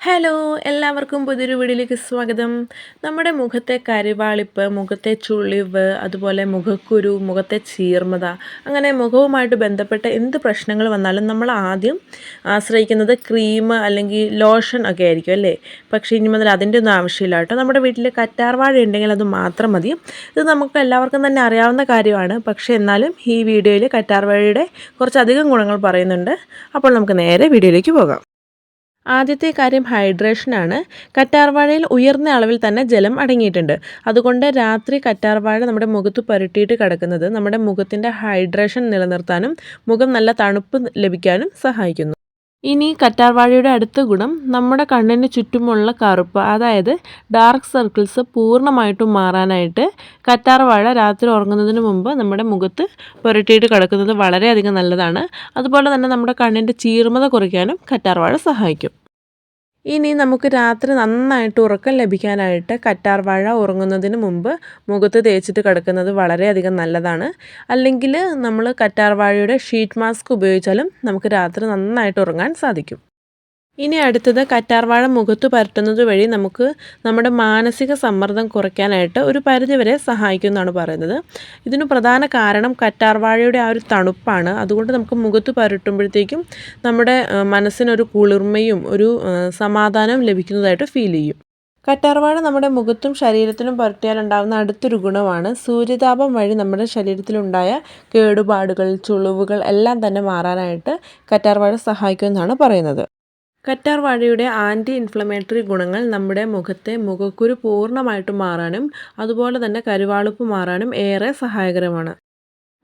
Hello എല്ലാവർക്കും പുതിയൊരു വീഡിയോയിലേക്ക് സ്വാഗതം. നമ്മുടെ മുഖത്തെ കരിവാളിപ്പ് മുഖത്തെ ചുളിവ് അതുപോലെ മുഖക്കുരു മുഖത്തെ ചീർമത അങ്ങനെ മുഖവുമായിട്ട് ബന്ധപ്പെട്ട എന്ത് പ്രശ്നങ്ങൾ വന്നാലും നമ്മൾ ആദ്യം ആശ്രയിക്കുന്നത് ക്രീം അല്ലെങ്കിൽ ലോഷൻ ഒക്കെ ആയിരിക്കും അല്ലേ? പക്ഷേ ഇനി മുതൽ അതിന്റെ ഒന്നും ആവശ്യമില്ല കേട്ടോ. നമ്മുടെ വീട്ടിൽ കറ്റാർവാഴ ഉണ്ടെങ്കിൽ അത് മാത്രം മതി. ഇത് നമുക്ക് എല്ലാവർക്കും തന്നെ അറിയാവുന്ന കാര്യമാണ്. പക്ഷേ എന്നാലും ഈ വീഡിയോയിൽ കറ്റാർവാഴയുടെ കുറച്ചധികം ഗുണങ്ങൾ പറയുന്നുണ്ട്. അപ്പോൾ നമുക്ക് നേരെ വീഡിയോയിലേക്ക് പോകാം. ആദ്യത്തെ കാര്യം ഹൈഡ്രേഷനാണ് കറ്റാർവാഴയിൽ ഉയർന്ന അളവിൽ തന്നെ ജലം അടങ്ങിയിട്ടുണ്ട്. അതുകൊണ്ട് രാത്രി കറ്റാർവാഴ നമ്മുടെ മുഖത്ത് പുരട്ടിയിട്ട് കിടക്കുന്നത് നമ്മുടെ മുഖത്തിന്റെ ഹൈഡ്രേഷൻ നിലനിർത്താനും മുഖം നല്ല തണുപ്പ് ലഭിക്കാനും സഹായിക്കുന്നു. ഇനി കറ്റാർവാഴയുടെ അടുത്ത ഗുണം നമ്മുടെ കണ്ണിന് ചുറ്റുമുള്ള കറുപ്പ് അതായത് ഡാർക്ക് സർക്കിൾസ് പൂർണമായിട്ടും മാറാനായിട്ട് കറ്റാർവാഴ രാത്രി ഉറങ്ങുന്നതിന് മുമ്പ് നമ്മുടെ മുഖത്ത് പുരട്ടിയിട്ട് കിടക്കുന്നത് വളരെയധികം നല്ലതാണ്. അതുപോലെ തന്നെ നമ്മുടെ കണ്ണിന്റെ ചീർമത കുറയ്ക്കാനും കറ്റാർവാഴ സഹായിക്കും. ഇനി നമുക്ക് രാത്രി നന്നായിട്ട് ഉറക്കം ലഭിക്കാനായിട്ട് കറ്റാർവാഴ ഉറങ്ങുന്നതിന് മുമ്പ് മുഖത്ത് തേച്ചിട്ട് കിടക്കുന്നത് വളരെയധികം നല്ലതാണ്. അല്ലെങ്കിൽ നമ്മൾ കറ്റാർവാഴയുടെ ഷീറ്റ് മാസ്ക് ഉപയോഗിച്ചാലും നമുക്ക് രാത്രി നന്നായിട്ട് ഉറങ്ങാൻ സാധിക്കും. ഇനി അടുത്തത് കറ്റാർവാഴ മുഖത്ത് പരട്ടുന്നത് വഴി നമുക്ക് നമ്മുടെ മാനസിക സമ്മർദ്ദം കുറയ്ക്കാനായിട്ട് ഒരു പരിധിവരെ സഹായിക്കുമെന്നാണ് പറയുന്നത്. ഇതിന് പ്രധാന കാരണം കറ്റാർവാഴയുടെ ആ ഒരു തണുപ്പാണ്. അതുകൊണ്ട് നമുക്ക് മുഖത്ത് പരട്ടുമ്പോഴത്തേക്കും നമ്മുടെ മനസ്സിനൊരു കുളിർമയും ഒരു സമാധാനവും ലഭിക്കുന്നതായിട്ട് ഫീൽ ചെയ്യും. കറ്റാർവാഴ നമ്മുടെ മുഖത്തും ശരീരത്തിനും പുരട്ടിയാലുണ്ടാകുന്ന അടുത്തൊരു ഗുണമാണ് സൂര്യതാപം വഴി നമ്മുടെ ശരീരത്തിലുണ്ടായ കേടുപാടുകൾ ചുളിവുകൾ എല്ലാം തന്നെ മാറാനായിട്ട് കറ്റാർവാഴ സഹായിക്കുമെന്നാണ് പറയുന്നത്. കറ്റാർ വാഴയുടെ ആന്റി ഇൻഫ്ലമേറ്ററി ഗുണങ്ങൾ നമ്മുടെ മുഖത്തെ മുഖക്കുരു പൂർണമായിട്ടും മാറാനും അതുപോലെ തന്നെ കരുവാളുപ്പ് മാറാനും ഏറെ സഹായകരമാണ്.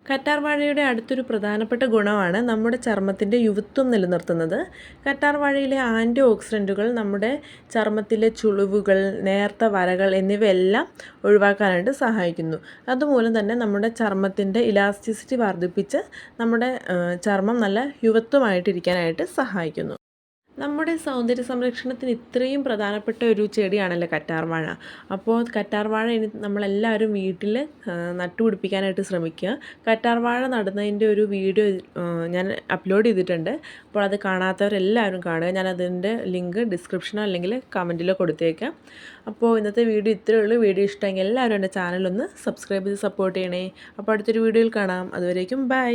കറ്റാർ വാഴയുടെ അടുത്തൊരു പ്രധാനപ്പെട്ട ഗുണമാണ് നമ്മുടെ ചർമ്മത്തിന്റെ യുവത്വം നിലനിർത്തുന്നത്. കറ്റാർ വാഴയിലെ ആന്റി ഓക്സിഡന്റുകൾ നമ്മുടെ ചർമ്മത്തിലെ ചുളിവുകൾ നേർത്ത വരകൾ എന്നിവയെല്ലാം ഒഴിവാക്കാനായിട്ട് സഹായിക്കുന്നു. അതുമൂലം തന്നെ നമ്മുടെ ചർമ്മത്തിന്റെ ഇലാസ്റ്റിസിറ്റി വർദ്ധിപ്പിച്ച് നമ്മുടെ ചർമ്മം നല്ല യുവത്വമായിട്ടിരിക്കാനായിട്ട് സഹായിക്കുന്നു. നമ്മുടെ സൗന്ദര്യ സംരക്ഷണത്തിന് ഇത്രയും പ്രധാനപ്പെട്ട ഒരു ചെടിയാണല്ലോ കറ്റാർവാഴ അപ്പോൾ കറ്റാർവാഴ ഇനി നമ്മളെല്ലാവരും വീട്ടിൽ നട്ടുപിടിപ്പിക്കാനായിട്ട് ശ്രമിക്കുക. കറ്റാർവാഴ നടുന്നതിന്റെ ഒരു വീഡിയോ ഞാൻ അപ്ലോഡ് ചെയ്തിട്ടുണ്ട്. അപ്പോൾ അത് കാണാത്തവരെല്ലാവരും കാണുക. ഞാൻ അതിന്റെ ലിങ്ക് ഡിസ്ക്രിപ്ഷനോ അല്ലെങ്കിൽ കമന്റിലോ കൊടുത്തേക്കാം. അപ്പോൾ ഇന്നത്തെ വീഡിയോ ഇത്രയേ ഉള്ളൂ. വീഡിയോ ഇഷ്ടമെങ്കിൽ എല്ലാവരും എന്റെ ചാനലൊന്ന് സബ്സ്ക്രൈബ് ചെയ്ത് സപ്പോർട്ട് ചെയ്യണേ. അപ്പോൾ അടുത്തൊരു വീഡിയോയിൽ കാണാം. അതുവരേക്കും ബൈ.